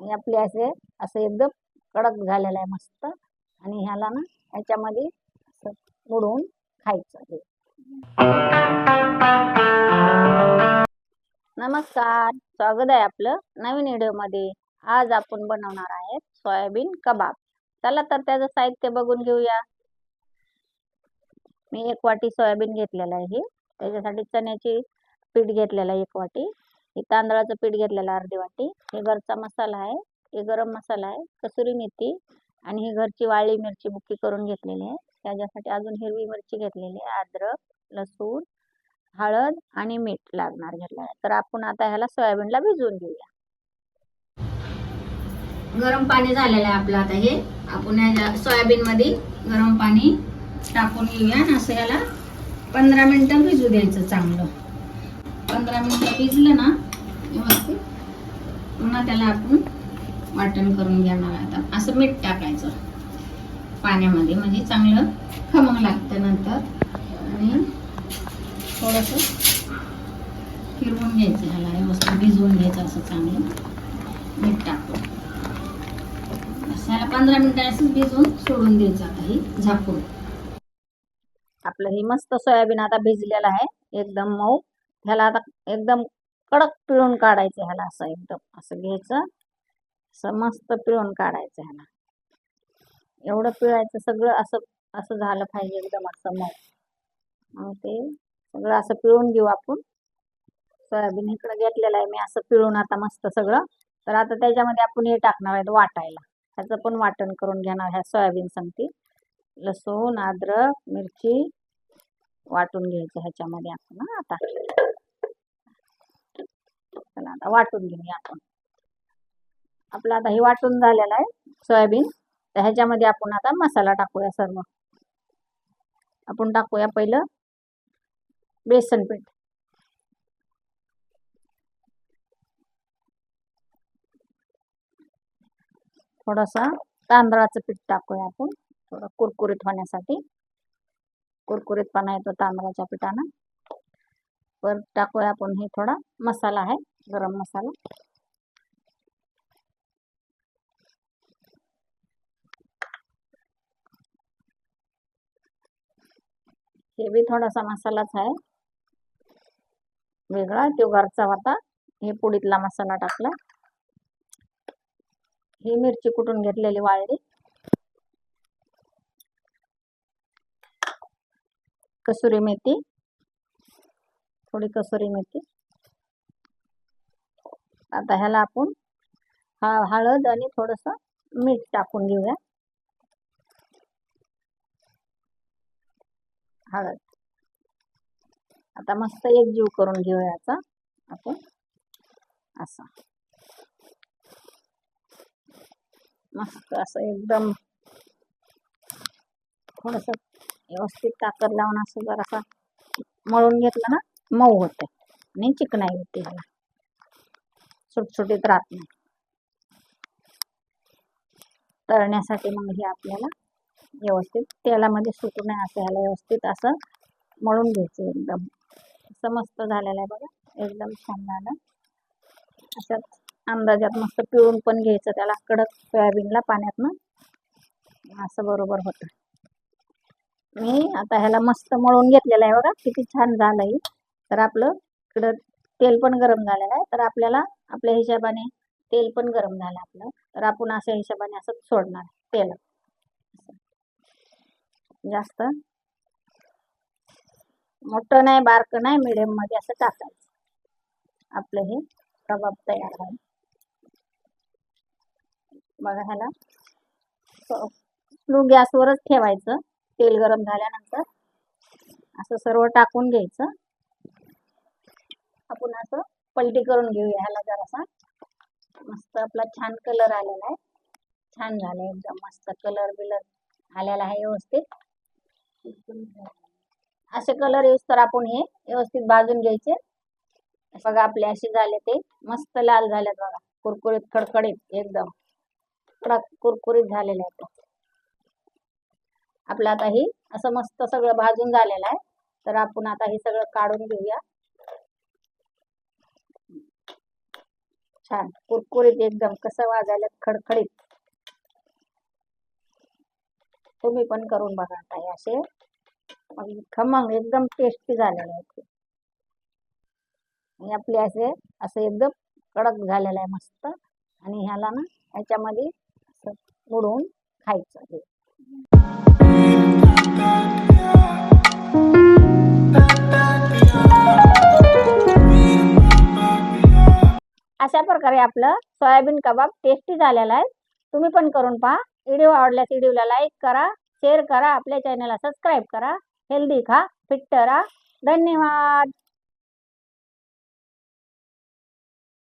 आणि आपले असे असं एकदम कडक झालेलं आहे मस्त. आणि ह्याला ना ह्याच्यामध्ये असं उडवून खायचं हे नमस्कार. स्वागत आहे आपलं नवीन व्हिडिओमध्ये. आज आपण बनवणार आहेत सोयाबीन कबाब. चला तर त्याचं साहित्य बघून घेऊया. मी एक वाटी सोयाबीन घेतलेलं आहे. त्याच्यासाठी चण्याची पीठ घेतलेलं आहे एक वाटी. हे तांदळाचं पीठ घेतलेलं अर्धी वाटी. हे घरचा मसाला आहे. हे गरम मसाला आहे. कसुरी मेथी आणि ही घरची वाळली मिरची बुक्की करून घेतलेली आहे. त्याच्यासाठी अजून हिरवी मिरची घेतलेली आहे. अद्रक लसूण हळद आणि मीठ लागणार घेतलं आहे तर आपण आता ह्याला सोयाबीनला भिजवून घेऊया. गरम पाणी झालेलं आहे आपलं आता हे. आपण ह्याच्या सोयाबीन मध्ये गरम पाणी टाकून घेऊया आणि असं ह्याला पंधरा मिनिटं भिजू द्यायचं चांगलं. पंधरा मिनिटं भिजलं ना व्यवस्थित पुन्हा त्याला आपण वाटण करून घेणार आता. असं मीठ टाकायचं पाण्यामध्ये म्हणजे चांगलं खमंग लागतं नंतर. आणि थोडंसं फिरवून घ्यायचं ह्याला व्यवस्थित भिजवून घ्यायचं असं चांगलं. मीठ टाकून. ह्याला पंधरा मिनिटं असंच भिजवून सोडून द्यायचं आता ही झाकून. आपलं हे मस्त सोयाबीन आता भिजलेलं आहे. एकदम मऊ. ह्याला आता एकदम कडक पिळून काढायचं ह्याला असं एकदम असं घ्यायचं. असं मस्त पिळून काढायचं ह्याला. एवढं पिळायचं सगळं असं असं झालं पाहिजे एकदम असं मग ते सगळं असं पिळून घेऊ आपण. सोयाबीन इकडं घेतलेलं आहे मी असं पिळून आता मस्त सगळं. तर आता त्याच्यामध्ये आपण हे टाकणार आहेत वाटायला. ह्याचं पण वाटण करून घेणार ह्या सोयाबीन सांगते. लसूण अद्रक मिरची वाटून घ्यायचं ह्याच्यामध्ये आपण आता. चला आता वाटून घेऊया आपण. आपलं आता हे वाटून झालेलं आहे सोयाबीन. तर ह्याच्यामध्ये आपण आता मसाला टाकूया सर्व. आपण टाकूया पहिलं बेसन पीठ. थोडंसं तांदळाचं पीठ टाकूया आपण. थोडं कुरकुरीत होण्यासाठी. कुरकुरीतपणा येतो तांदळाच्या पिठानं. वर टाकूया आपण हे थोडा मसाला आहे गरम मसाला. हे बी थोडासा मसालाच आहे. वेगळा तो घरचा होता. हे पुडीतला मसाला टाकला. ही मिरची कुटून घेतलेली वाळली कसुरी मेथी. थोडी कसुरी मेथी. आता ह्याला आपण हळद आणि थोडस मीठ टाकून घेऊया. हळद. आता मस्त एक जीव करून घेऊया याचा आपण. असा. मस्त असं एकदम थोडस व्यवस्थित ताकद लावून असं जरासा मळून घेतलं ना? मऊ होते. आणि चिकनाई होते ह्याला. सुटसुटीत राहत नाही. तळण्यासाठी मग हे आपल्याला व्यवस्थित तेलामध्ये सुटू नये असं ह्याला व्यवस्थित असं मळून घ्यायचं एकदम. असं मस्त झालेलं आहे बघा. एकदम छान झालं. अशाच अंदाजात मस्त पिळून पण घ्यायचं. त्याला कडक सोयाबीनला पाण्यातनं. असं बरोबर होतं. मी आता ह्याला मस्त मळून घेतलेलं आहे बघा. किती छान झालं आहे तर आपलं इकडं तेल पण गरम झालेलं आहे. तर आपल्याला आपल्या हिशोबाने तेल पण गरम झालं आपलं. तर आपण अशा हिशोबाने असं सोडणार तेल. जास्त. मोठं नाही बारकं नाही मिडियममध्ये असं टाकायचं. आपलं हे कबाब तयार आहे बघा ह्याला. फ्लू गॅसवरच ठेवायचं. तेल गरम झाल्यानंतर असं सर्व टाकून घ्यायचं. आपण असं पलटी करून घेऊया ह्याला जरासा. मस्त आपला छान कलर आलेला आहे. छान झालाय एकदम मस्त कलर बिलर आलेला आहे व्यवस्थित. असे कलर यूज तर आपण हे व्यवस्थित भाजून घ्यायचे. बघा आपले असे झाले ते. मस्त लाल झालेत बघा. कुरकुरीत खडखडीत एकदम. कडक कुरकुरीत झालेले आहेत. आपलं आता हे असं मस्त सगळं भाजून झालेलं आहे. तर आपण आता हे सगळं काढून घेऊया. छान. कुरकुरीत एकदम कसं वाजायला खडखडीत. तुम्ही पण करून बघा काय असे. खमंग एकदम टेस्टी झालेले आहेत आणि आपले असे असं एकदम कडक झालेलं आहे मस्त. आणि ह्याला ना ह्याच्यामध्ये असं उडवून खायचं हे प्रकारे आपलं सोयाबीन कबाब टेस्टी झालेला आहे. तुम्ही पण करून पहा. व्हिडिओ आवडल्यास व्हिडिओला लाईक करा शेअर करा आपल्या चॅनलला सबस्क्राईब करा. हेल्दी खा फिट राहा. धन्यवाद.